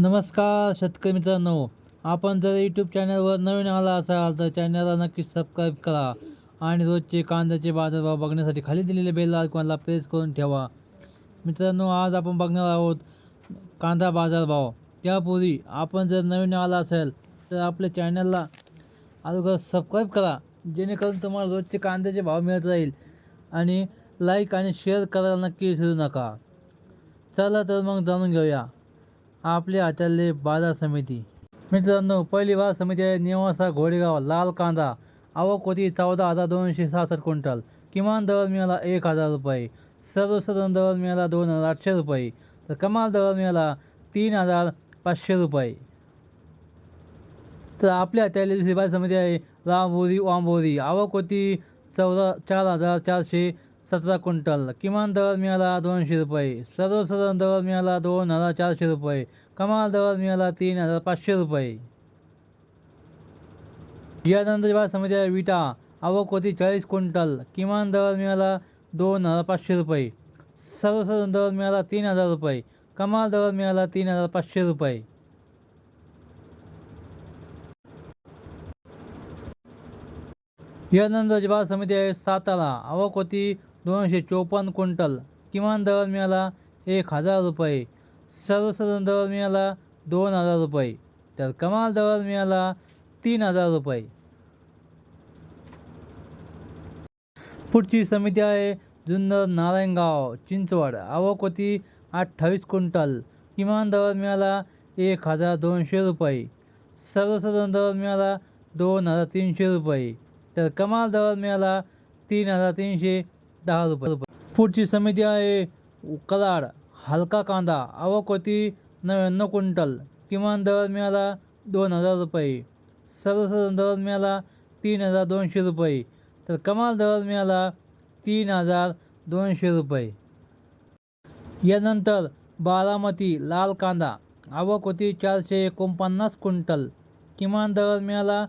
नमस्कार शेतकरी मित्रांनो. आपण जर यूट्यूब चॅनलवर नवीन आला असाल तर चॅनलला नक्की सबस्क्राईब करा आणि रोजचे कांद्याचे बाजारभाव बघण्यासाठी खाली दिलेले बेल आयकॉनला प्रेस करून ठेवा. मित्रांनो आज आपण बघणार आहोत कांदा बाजारभाव. त्यापूर्वी आपण जर नवीन आला असेल तर आपल्या चॅनलला अगोदर सबस्क्राईब करा जेणेकरून तुम्हाला रोजचे कांद्याचे भाव मिळत राहील आणि लाईक आणि शेअर करायला नक्की विसरू नका. चला तर मग जाणून घेऊया. आपले आचार्य बाजार समिती. मित्रांनो पहिली बाजार समिती आहे नेवासा घोडेगाव लाल कांदा. आवक होती चौदा हजार दोनशे सहासष्ट क्विंटल. किमान दर मिळाला एक हजार रुपये. सर्वसाधारण दर मिळाला दोन हजार आठशे रुपये. तर कमाल दर मिळाला तीन हजार पाचशे रुपये. तर आपल्या हातातली दुसरी बाजार समिती आहे रामबोरी वांबोरी आवक होती चौदा चार हजार चारशे सतरा क्विंटल किमान दर मिळाला दोनशे रुपये सर्वसाधारण दर मिळाला दोन हजार चारशे रुपये कमाल दर मिळाला तीन हजार पाचशे रुपये. यानंतर बाजार समिती आहे विटा आवक होती चाळीस क्विंटल किमान दर मिळाला दोन हजार पाचशे रुपये सर्वसाधारण दर मिळाला तीन हजार रुपये कमाल दर मिळाला तीन हजार पाचशे रुपये. यानंतरची बाजार समिती आहे सातारा आवक होती दोनशे चोपन्न क्विंटल. किमान दर मिळाला एक हजार रुपये. सर्वसाधारण दर मिळाला दोन हजार रुपये. तर कमाल दर मिळाला तीन हजार रुपये. पुढची समिती आहे जुन्नर नारायणगाव चिंचवड. आवक होती अठ्ठावीस क्विंटल. किमान दर मिळाला एक हजार दोनशे रुपये. सर्वसाधारण दर मिळाला दोन हजार तीनशे रुपये. तर कमाल दर मिळाला तीन हजार तीनशे दहा रुपये. पुढची समिती आहे कराड हलका कांदा आवक होती नव्याण्णव क्विंटल किमान दर मिळाला दोन हजार रुपये. सर्वसाधारण दर मिळाला तीन हजार दोनशे रुपये. तर कमाल दर मिळाला तीन हजार दोनशे रुपये. यानंतर बारामती लाल कांदा आवक होती चारशे एकोणपन्नास क्विंटल किमान दर मिळाला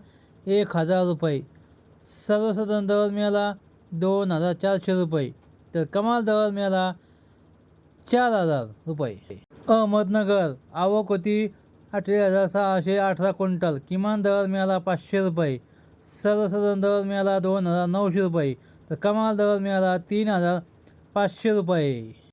एक हजार रुपये. सर्वसाधारण दर मिळाला दोन हजार चारशे रुपये. तर कमाल दर मिळाला चार हजार रुपये. अहमदनगर आवक होती अठरा हजार सहाशे अठरा क्विंटल. किमान दर मिळाला पाचशे रुपये. सर्वसाधारण दर मिळाला दोन हजार नऊशे रुपये. तर कमाल दर मिळाला तीन हजार पाचशे रुपये.